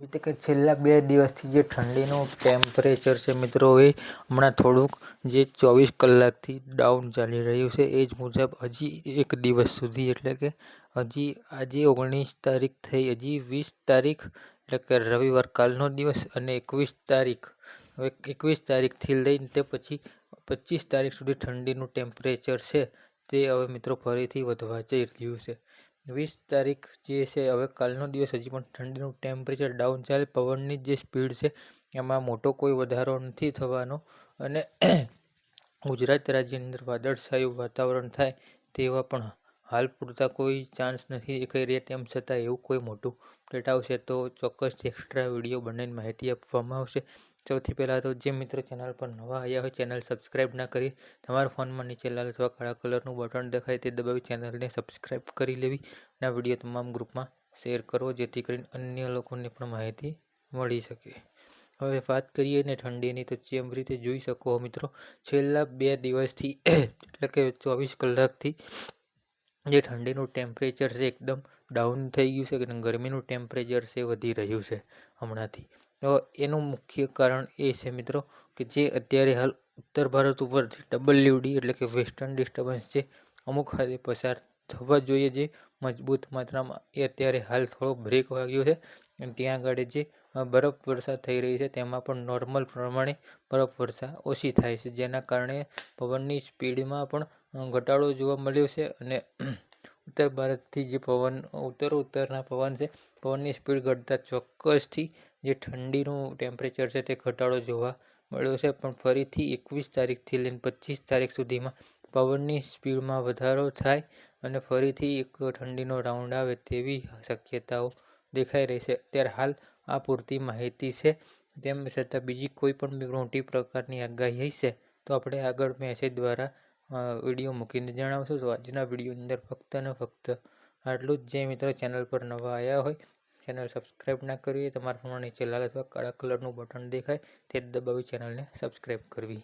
રીતે કે છેલ્લા બે દિવસથી જે ઠંડીનું ટેમ્પરેચર છે મિત્રો, એ હમણાં થોડુંક જે ચોવીસ કલાકથી ડાઉન ચાલી રહ્યું છે. એ જ મુજબ હજી એક દિવસ સુધી, એટલે કે હજી આજે ઓગણીસ તારીખ થઈ, હજી વીસ તારીખ, એટલે કે રવિવાર કાલનો દિવસ અને એકવીસ તારીખ. હવે એકવીસ તારીખથી લઈને તે પછી પચીસ તારીખ સુધી ઠંડીનું ટેમ્પરેચર છે. તે હવે મિત્રો ફરીથી વધવા જઈ રહ્યું છે. વીસ તારીખ જે છે, હવે કાલનો દિવસ હજી પણ ઠંડીનું ટેમ્પરેચર ડાઉન ચાલે પવનની જે સ્પીડ છે, એમાં મોટો કોઈ વધારો નથી થવાનો. અને ગુજરાત રાજ્યની અંદર વાદળછાયું વાતાવરણ થાય તેવા પણ હાલ પૂરતા કોઈ ચાન્સ નથી રહ્યા, તેમ છતાં એવું કોઈ મોટું અપડેટ આવશે તો ચોક્કસથી એક્સ્ટ્રા વીડિયો બનાવીને માહિતી આપવામાં આવશે. સૌથી પહેલાં તો જે મિત્રો ચેનલ પર નવા આવ્યા હોય ચેનલ સબસ્ક્રાઇબ ના કરી તમારા ફોનમાં નીચે લાલ અથવા કાળા કલરનું બટન દેખાય તે દબાવી ચેનલને સબસ્ક્રાઇબ કરી લેવી અને આ વીડિયો તમામ ગ્રુપમાં શેર કરવો જેથી કરીને અન્ય લોકોને પણ માહિતી મળી શકે. હવે વાત કરીએ ને ઠંડીની, તો જેમ રીતે જોઈ શકો મિત્રો, છેલ્લા બે દિવસથી, એટલે કે ચોવીસ કલાકથી જે ઠંડીનું ટેમ્પરેચર છે એકદમ ડાઉન થઈ ગયું છે અને ગરમીનું ટેમ્પરેચર છે વધી રહ્યું છે હમણાંથી. તો એનું મુખ્ય કારણ એ છે મિત્રો કે જે અત્યારે હાલ ઉત્તર ભારત ઉપરથી ડબલ્યુડી એટલે કે વેસ્ટર્ન ડિસ્ટર્બન્સ છે, અમુક હદે પસાર થવા જોઈએ જે મજબૂત માત્રામાં. એ અત્યારે હાલ થોડો બ્રેક વાગ્યો છે. ત્યાં આગળ જે બરફ વર્ષા થઈ રહી છે, તેમાં પણ નોર્મલ પ્રમાણે બરફ વર્ષા ઓછી થાય છે. જેના કારણે પવનની સ્પીડમાં પણ ઘટાડો જોવા મળ્યો છે. અને ઉત્તર ભારતથી જે પવન, ઉત્તર ઉત્તરના પવન છે, પવનની સ્પીડ ઘટતા ચોક્કસથી જે ઠંડીનું ટેમ્પરેચર છે તે ઘટાડો જોવા મળ્યો છે. પણ ફરીથી એકવીસ તારીખથી લઈને પચીસ તારીખ સુધીમાં પવનની સ્પીડમાં વધારો થાય અને ફરીથી એક ઠંડીનો રાઉન્ડ આવે તેવી શક્યતાઓ દેખાઈ રહી છે. અત્યારે હાલ આ પૂરતી માહિતી છે. તેમ છતાં બીજી કોઈ પણ મોટી પ્રકારની આગાહી હશે તો આપણે આગળ મેસેજ દ્વારા વીડિયો મૂકીને જણાવશું. તો આજના વિડીયોની અંદર ફક્ત ને ફક્ત આટલું જ. જે મિત્રો ચેનલ પર નવા આવ્યા હોય, ચેનલ સબસ્ક્રાઈબ ના કરવી તમારા ફોનમાં નીચે લાલ અથવા કાળા કલરનું બટન દેખાય તે દબાવી ચેનલને સબસ્ક્રાઈબ કરવી.